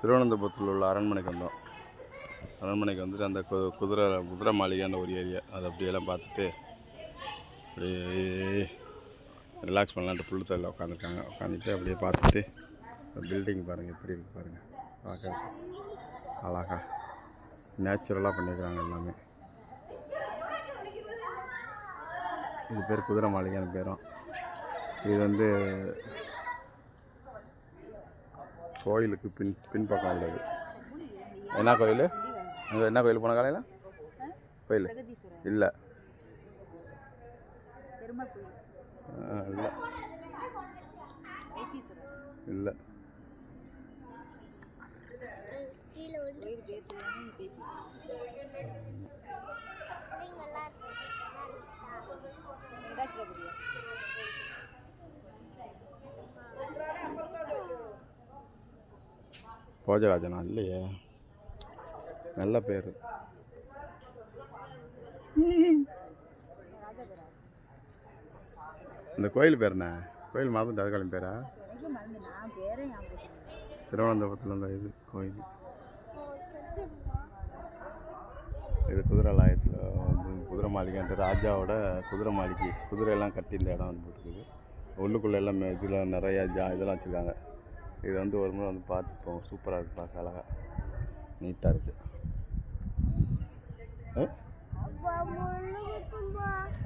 திருவனந்தபுரத்தில் உள்ள அரண்மனைக்கு வந்தோம். அரண்மனைக்கு வந்துட்டு அந்த கு குதிரை குதிரை மாளிகை அந்த ஒரு ஏரியா அதை அப்படியெல்லாம் பார்த்துட்டு அப்படியே ரிலாக்ஸ் பண்ணலான்ட்டு புல்லு தரையில் உட்காந்துருக்காங்க. உட்காந்துட்டு அப்படியே பார்த்துட்டு பில்டிங் பாருங்கள் எப்படி இருக்குது பாருங்கள் பார்க்க அழகா நேச்சுரலாக பண்ணியிருக்காங்க எல்லாமே. இது பேர் குதிரை மாளிகைன்னு பேரும். இது வந்து கோயிலுக்கு பின் பின்பக்கம் உள்ளது என்ன கோயில்? அங்கே என்ன கோயில் போன காலையில்? கோயில். இல்லை. இல்லை. இல்லை. போஜராஜனா? இல்லையே. நல்ல பேர். இந்த கோயில் பேர் என்ன? கோயில் மாதம் தற்காலின் பேரா? திருவனந்தபுரத்தில் இருந்த இது கோயில். இது குதிரை லாயத்தில் வந்து குதிரை மாளிகைன்ற ராஜாவோட குதிரை மாளிகை. குதிரையெல்லாம் கட்டி இந்த இடம் வந்து போட்டுருக்குது. உள்ளுக்குள்ளே எல்லாம் இதில் நிறையா ஜா இதெல்லாம் வச்சுருக்காங்க. இது வந்து ஒரு முறை வந்து பார்த்து போங்க சூப்பராக இருக்குது பார்க்க அழகா. நீட்டாக இருக்குது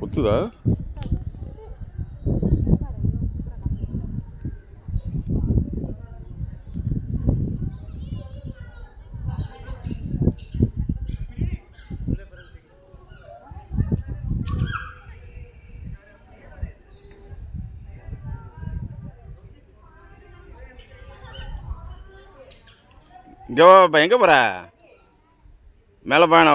குத்துதா? இங்கே வாப்பா எங்கே போகிற மேலே போவேணா